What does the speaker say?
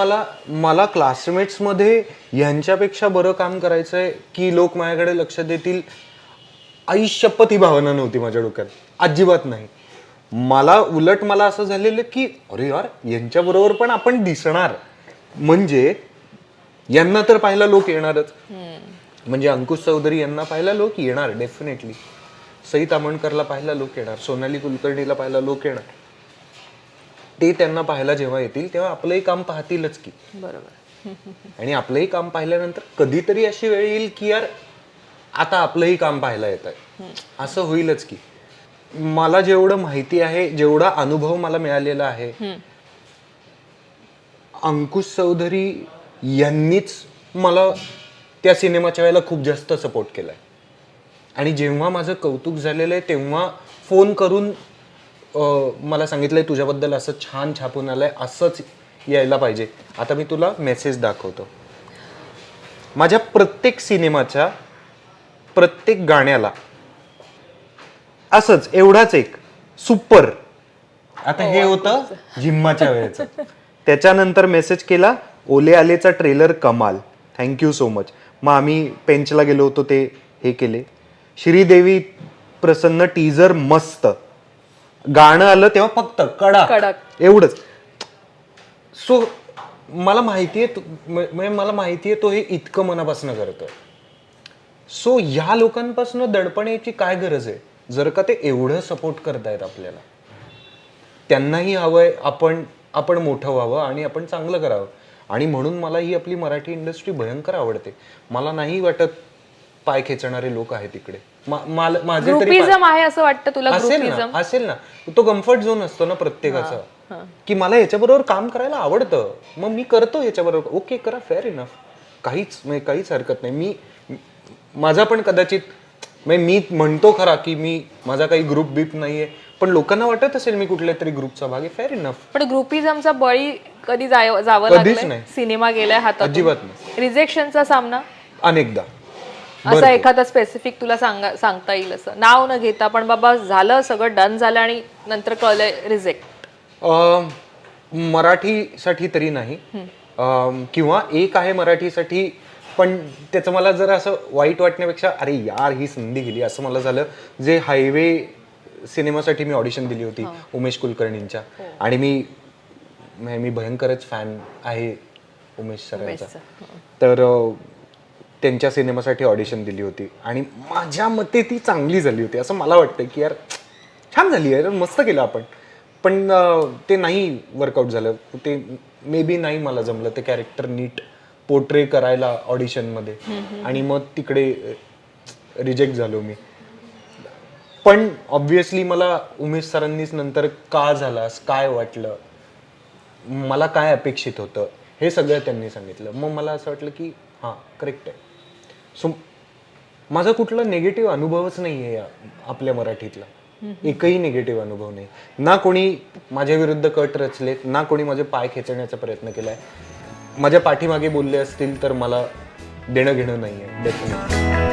मला मला क्लासमेट्समध्ये ह्यांच्यापेक्षा बरं काम करायचं आहे की लोक माझ्याकडे लक्ष देतील. आई शपथ ही भावना नव्हती माझ्या डोक्यात. अजिबात नाही. मला उलट मला असं झालेलं की अरे यार यांच्याबरोबर पण आपण दिसणार. म्हणजे यांना तर पाहायला लोक येणारच. म्हणजे अंकुश चौधरी यांना पाहायला लोक येणार डेफिनेटली सई तामणकरला पाहायला लोक येणार सोनाली कुलकर्णीला पाहायला लोक येणार. ते त्यांना पाहायला जेव्हा येतील तेव्हा आपलंही काम पाहतीलच की. बरोबर. आणि आपलंही काम पाहिल्यानंतर कधीतरी अशी वेळ येईल की यार आता आपलंही काम पाहायला येत आहे असं होईलच की. मला जेवढं माहिती आहे जेवढा अनुभव मला मिळालेला आहे अंकुश चौधरी यांनीच मला त्या सिनेमाच्या वेळेला खूप जास्त सपोर्ट केलाय. आणि जेव्हा माझं कौतुक झालेलं आहे तेव्हा फोन करून मला सांगितलंय तुझ्याबद्दल असं छान छापून आलंय असंच यायला पाहिजे. आता मी तुला मेसेज दाखवतो. माझ्या प्रत्येक सिनेमाच्या प्रत्येक गाण्याला असंच एवढाच एक सुपर. आता हे होतं जिम्माच्या वेळेचं. त्याच्यानंतर मेसेज केला ओले आलेचा ट्रेलर कमाल. थँक्यू सो मच मग आम्ही पेंचला गेलो होतो ते हे केले. श्रीदेवी प्रसन्न टीजर मस्त. गाणं आलं तेव्हा फक्त कडा कडक. एवढंच. सो मला माहितीये तो- म्हणजे मला माहितीये तो हे इतकं मनापासून करतोय. सो ह्या लोकांपासून दडपण यायची काय गरज आहे? जर का ते एवढं सपोर्ट करतायत आपल्याला. त्यांनाही हवंय आपण आपण मोठं व्हावं आणि आपण चांगलं करावं. आणि म्हणून मला ही आपली मराठी इंडस्ट्री भयंकर आवडते. मला नाही वाटत पाय खेचणारे लोक आहेत माल- माझे तरी पाय- ग्रुपिझम आहे असं वाटतं तुला असेल ग्रुपिझम ना असेल ना. तो कम्फर्ट झोन असतो ना प्रत्येकाचा. की मला याच्याबरोबर काम करायला आवडतं. मग मी करतो याच्याबरोबर. ओके करा फेअर इनफ काहीच म्हणजे काहीच हरकत नाही. मी माझा पण कदाचित म्हणजे मी म्हणतो खरा की मी माझा काही ग्रुप बीप नाहीये. पण लोकांना वाटत असेल मी कुठल्या तरी ग्रुपचा भाग आहे. फेअर इनफ पण ग्रुपिझमचा बळी कधी जाय- जावं कधीच लागलंय? नाही. सिनेमा गेलाय हातात अजिबात नाही. रिजेक्शनचा सामना? अनेकदा. असं एखादा स्पेसिफिक तुला सांगा सांगता येईल असं. नाव न घेता पण बाबा झालं सगळं डन झालं आणि नंतर कळलंय रिजेक्ट अं, मराठीसाठी तरी नाही. अं, किंवा एक आहे मराठीसाठी पण त्याचं मला जर असं वाईट वाटण्यापेक्षा अरे यार ही संधी गेली असं मला झालं. जे हायवे सिनेमासाठी मी ऑडिशन दिली होती उमेश कुलकर्णींच्या. आणि मी मी भयंकरच फॅन आहे उमेश सरांचा. तर अं, त्यांच्या सिनेमासाठी ऑडिशन दिली होती. आणि माझ्या मते ती चांगली झाली होती. असं मला वाटतं की यार छान झाली आहे. मस्त केलं आपण. पण ते नाही वर्कआउट झालं. ते मे बी नाही मला जमलं. ते कॅरेक्टर नीट पोर्ट्रे करायला ऑडिशनमध्ये आणि मग तिकडे रिजेक्ट झालो मी. पण ऑब्विसली मला उमेश सरांनीच नंतर का झालास काय वाटलं मला काय अपेक्षित होतं हे सगळं त्यांनी सांगितलं. मग मला असं वाटलं की हां करेक्ट आहे. सो माझा कुठला निगेटिव्ह अनुभवच नाही आहे आपल्या मराठीतला. एकही निगेटिव्ह अनुभव नाही. ना कोणी माझ्या विरुद्ध कट रचलेत ना कोणी माझे पाय खेचण्याचा प्रयत्न केलाय. माझ्या पाठीमागे बोलले असतील तर मला देणं घेणं नाही आहे डेफिनेटली